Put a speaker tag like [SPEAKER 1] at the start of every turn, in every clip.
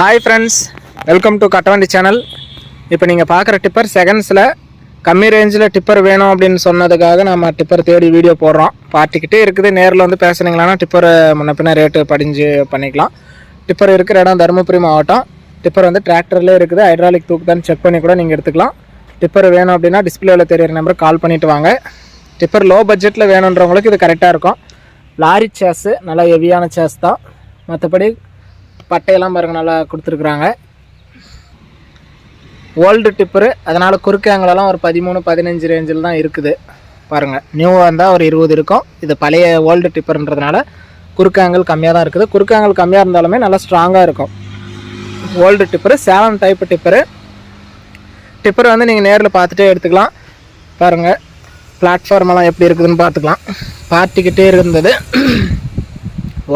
[SPEAKER 1] Hi friends welcome to Kattavandi channel இப்போ நீங்கள் பார்க்குற டிப்பர் செகண்ட்ஸில் கம்மி ரேஞ்சில் டிப்பர் வேணும் அப்படின்னு சொன்னதுக்காக நம்ம டிப்பர் தேடி வீடியோ போடுறோம். பார்ட்டிக்கிட்டே இருக்குது நேரில் வந்து பேசுனீங்களான்னா டிப்பர் முன்ன பின்ன ரேட்டு படிஞ்சு பண்ணிக்கலாம். டிப்பர் இருக்கிற இடம் தருமபுரி மாவட்டம். டிப்பர் வந்து டிராக்டர்லேயே இருக்குது ஹைட்ராலிக் தூக்கு தான் செக் பண்ணி கூட நீங்கள் எடுத்துக்கலாம். டிப்பர் வேணும் அப்படின்னா டிஸ்பிளேவில் தெரியிற நம்பர் கால் பண்ணிவிட்டு வாங்க. டிப்பர் லோ பட்ஜெட்டில் வேணுன்றவங்களுக்கு இது கரெக்டாக இருக்கும். லாரி சேஸு நல்லா ஹெவியான சேஸ் தான். மற்றபடி பட்டையெல்லாம் பாருங்க நல்லா கொடுத்துருக்குறாங்க. ஓல்டு டிப்பரு அதனால் குறுக்கு ஆங்கிலெல்லாம் ஒரு பதிமூணு பதினஞ்சு ரேஞ்சில் தான் இருக்குது. பாருங்கள் நியூவாக இருந்தால் ஒரு இருபது இருக்கும். இது பழைய ஓல்டு டிப்பர்ன்றதுனால குறுக்கு கம்மியாக தான் இருக்குது. குறுக்கேங்கல் கம்மியாக இருந்தாலுமே நல்லா ஸ்ட்ராங்காக இருக்கும். Old tipper Salem type tipper tipper வந்து நீங்கள் நேரில் பார்த்துட்டே எடுத்துக்கலாம். பாருங்கள் பிளாட்ஃபார்மெல்லாம் எப்படி இருக்குதுன்னு பார்த்துக்கலாம். பார்ட்டிக்கிட்டே இருந்தது.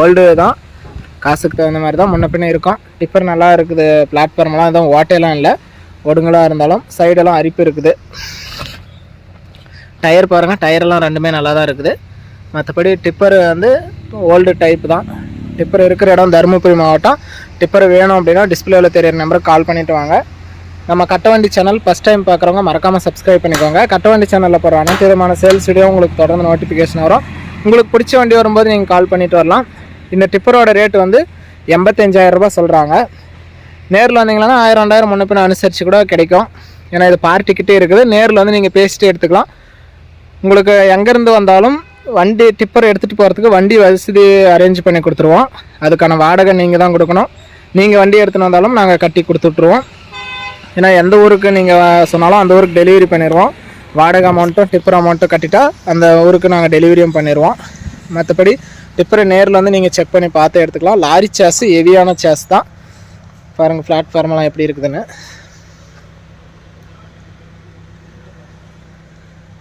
[SPEAKER 1] ஓல்டு தான். காசுக்கு தகுந்த மாதிரி தான் முன்ன பின்ன இருக்கும். டிப்பர் நல்லா இருக்குது. பிளாட்ஃபார்ம்லாம் எதுவும் ஓட்டையெல்லாம் இல்லை. ஒடுங்கலாக இருந்தாலும் சைடெல்லாம் அரிப்பு இருக்குது. டயர் பாருங்கள் டயரெல்லாம் ரெண்டுமே நல்லா தான் இருக்குது. மற்றபடி டிப்பர் வந்து ஓல்டு டைப் தான். டிப்பர் இருக்கிற இடம் தருமபுரி மாவட்டம். டிப்பர் வேணும் அப்படின்னா டிஸ்பிளேவில் தெரியிற நம்பருக்கு கால் பண்ணிட்டு வாங்க. நம்ம கட்டவண்டி சேனல் ஃபஸ்ட் டைம் பார்க்குறவங்க மறக்காமல் சப்ஸ்கிரைப் பண்ணிக்கோங்க. கட்டவண்டி சேனலில் போகிற அனைத்து விதமான சேல்ஸ் வீடியோ உங்களுக்கு தொடர்ந்து நோட்டிஃபிகேஷன் வரும். உங்களுக்கு பிடிச்ச வண்டி வரும்போது நீங்கள் கால் பண்ணிட்டு வரலாம். இந்த டிப்பரோட ரேட் வந்து எண்பத்தஞ்சாயிரம் சொல்கிறாங்க நேரில் வந்தீங்கன்னா ஆயிரம் ரெண்டாயிரம் முன்ன பின்ன அனுசரித்து கூட கிடைக்கும். ஏன்னா இது பார்ட்டிக்கிட்டே இருக்குது. நேரில் வந்து நீங்கள் பேசிட்டு எடுத்துக்கலாம். உங்களுக்கு எங்கேருந்து வந்தாலும் வண்டி டிப்பர் எடுத்துகிட்டு போகிறதுக்கு வண்டி வசதி அரேஞ்ச் பண்ணி கொடுத்துருவோம். அதுக்கான வாடகை நீங்கள் தான் கொடுக்கணும். நீங்கள் வண்டி எடுத்துன்னு வந்தாலும் நாங்கள் கட்டி கொடுத்துட்ருவோம் ஏன்னா எந்த ஊருக்கு நீங்கள் சொன்னாலும் அந்த ஊருக்கு டெலிவரி பண்ணிடுவோம் வாடகை அமௌண்ட்டும் டிப்பர் அமௌண்ட்டும் கட்டிட்டா அந்த ஊருக்கு நாங்கள் டெலிவரியும் பண்ணிடுவோம் மற்றபடி டிப்பரை நேரில் வந்து நீங்கள் செக் பண்ணி பார்த்து எடுத்துக்கலாம். லாரி சேஸ் ஹெவியான சேஸ் தான். பாருங்கள் பிளாட்ஃபார்மெல்லாம் எப்படி இருக்குதுன்னு.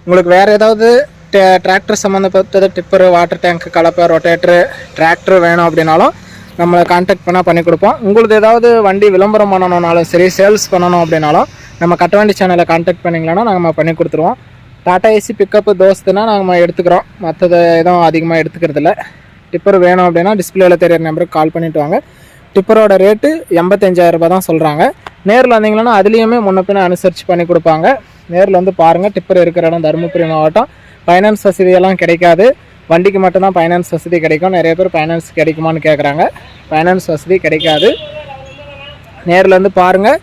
[SPEAKER 1] உங்களுக்கு வேறு ஏதாவது டிராக்டர் சம்மந்தப்பட்டது டிப்பரு வாட்டர் டேங்க் கலப்பை ரொட்டேட்ரு டிராக்டர் வேணும் அப்படின்னாலும் நம்மளை காண்டாக்ட் பண்ணால் பண்ணி கொடுப்போம். உங்களுக்கு ஏதாவது வண்டி விளம்பரம் பண்ணணும்னாலும் சரி சேல்ஸ் பண்ணணும் அப்படின்னாலும் நம்ம கட்டவண்டி சேனலை காண்டாக்ட் பண்ணிங்களா நம்ம பண்ணி கொடுத்துருவோம். டாட்டா ஏசி பிக்கப்பு தோஸ்துன்னா நம்ம எடுத்துக்கிறோம். மற்றது எதுவும் அதிகமாக எடுத்துக்கிறது இல்லை டிப்பர் வேணும் அப்படின்னா டிஸ்பிளேல தெரியிற நம்பருக்கு கால் பண்ணிட்டு வாங்க. டிப்பரோட ரேட்டு எண்பத்தஞ்சாயிரம் ரூபாய் தான் சொல்கிறாங்க நேரில் வந்தீங்கன்னா அதுலேயுமே முன்ன அனுசரித்து பண்ணி கொடுப்பாங்க. நேரில் வந்து பாருங்கள் டிப்பர் இருக்கிற இடம் தருமபுரி மாவட்டம். ஃபைனான்ஸ் வசதியெல்லாம் கிடைக்காது. வண்டிக்கு மட்டும்தான் ஃபைனான்ஸ் வசதி கிடைக்கும். நிறைய பேர் ஃபைனான்ஸ் கிடைக்குமான்னு கேட்குறாங்க ஃபைனான்ஸ் வசதி கிடைக்காது. நேரில் வந்து பாருங்கள்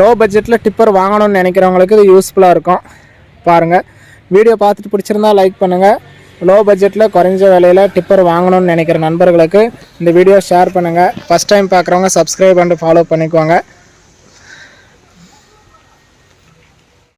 [SPEAKER 1] லோ பட்ஜெட்டில் டிப்பர் வாங்கணும்னு நினைக்கிறவங்களுக்கு இது யூஸ்ஃபுல்லாக இருக்கும். பாருங்கள் வீடியோ பார்த்துட்டு பிடிச்சிருந்தா லைக் பண்ணுங்கள் லோ பட்ஜெட்டில் குறைஞ்ச விலையில் டிப்பர் வாங்கணும்னு நினைக்கிற நண்பர்களுக்கு இந்த வீடியோ ஷேர் பண்ணுங்கள் ஃபஸ்ட் டைம் பார்க்குறவங்க சப்ஸ்கிரைப் அண்டு ஃபாலோ பண்ணிக்கோங்க.